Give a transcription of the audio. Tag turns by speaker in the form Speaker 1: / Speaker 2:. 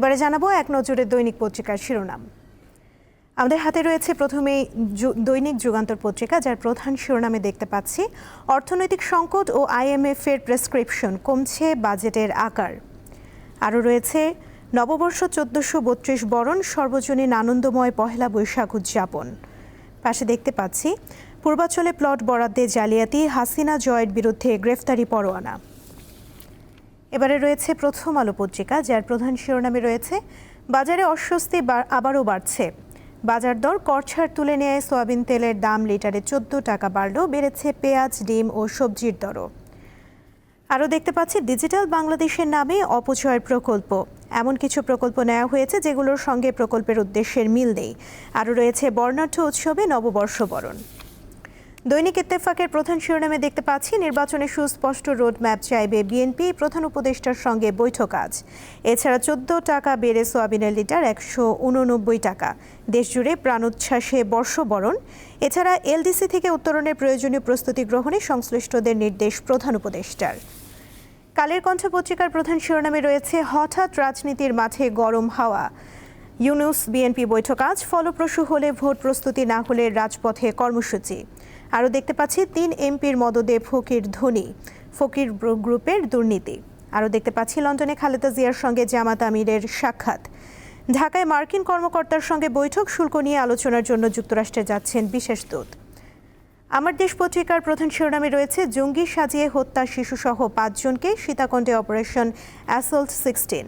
Speaker 1: এবারে জানাব এক নজরে দৈনিক পত্রিকার শিরোনাম। আমাদের হাতে রয়েছে প্রথমেই দৈনিক যুগান্তর পত্রিকা, যার প্রধান শিরোনামে দেখতে পাচ্ছি, অর্থনৈতিক সংকট ও আইএমএফ এর প্রেসক্রিপশন কমছে বাজেটের আকার। আরও রয়েছে, নববর্ষ চোদ্দশো বত্রিশ বরণ সর্বজনীন আনন্দময় পহেলা বৈশাখ উদযাপন। পাশে দেখতে পাচ্ছি পূর্বাঞ্চলে প্লট বরাদ্দে জালিয়াতি, হাসিনা জয়ের বিরুদ্ধে গ্রেফতারি পরোয়ানা। এবারে রয়েছে প্রথম আলো পত্রিকা, যার প্রধান শিরোনামে রয়েছে, বাজারে অস্বস্তি আবারও বাড়ছে। বাজার দর করছাড় তুলে নিয়ে সয়াবিন তেলের দাম, লিটারে চোদ্দ টাকা বাড়লেও বেড়েছে পেঁয়াজ, ডিম ও সবজির দরও। আরও দেখতে পাচ্ছি, ডিজিটাল বাংলাদেশের নামে অপচয়ের প্রকল্প। এমন কিছু প্রকল্প নেওয়া হয়েছে যেগুলোর সঙ্গে প্রকল্পের উদ্দেশ্যের মিল নেই। আরও রয়েছে বর্ণাঢ্য উৎসবে নববর্ষ বরণ। দৈনিক ইত্তেফাকের প্রধান শিরোনামে দেখতে পাচ্ছি, নির্বাচনে সুস্পষ্ট রোড ম্যাপ চাইবে বিএনপি, প্রধান উপদেষ্টার সঙ্গে বৈঠক আজ। এছাড়া চোদ্দ টাকা বেড়ে সোয়াবিনের লিটার একশো উননব্বই টাকা। দেশজুড়ে প্রাণোচ্ছ্বাসে বর্ষবরণ। এছাড়া এলডিসি থেকে উত্তরণের প্রয়োজনীয় প্রস্তুতি গ্রহণে সংশ্লিষ্টদের নির্দেশ প্রধান উপদেষ্টার। কালের কণ্ঠ পত্রিকার প্রধান শিরোনামে রয়েছে, হঠাৎ রাজনীতির মাঠে গরম হাওয়া। ইউনুস বিএনপি বৈঠক আজ ফলপ্রসূ হলে ভোট প্রস্তুতি না হলে রাজপথে কর্মসূচি। আরও দেখতে পাচ্ছি, তিন এমপির মদদে ফকির ধনী, ফকির গ্রুপের দুর্নীতি। আরও দেখতে পাচ্ছি, লন্ডনে খালেদা জিয়ার সঙ্গে জামাত আমিরের সাক্ষাৎ। ঢাকায় মার্কিন কর্মকর্তার সঙ্গে বৈঠক শুল্ক নিয়ে আলোচনার জন্য যুক্তরাষ্ট্রে যাচ্ছেন বিশেষ দূত। আমার দেশ পত্রিকার প্রধান শিরোনামে রয়েছে, জঙ্গি সাজিয়ে হত্যা শিশুসহ পাঁচজনকে সীতাকুণ্ডে অপারেশন অ্যাসল্ট সিক্সটিন।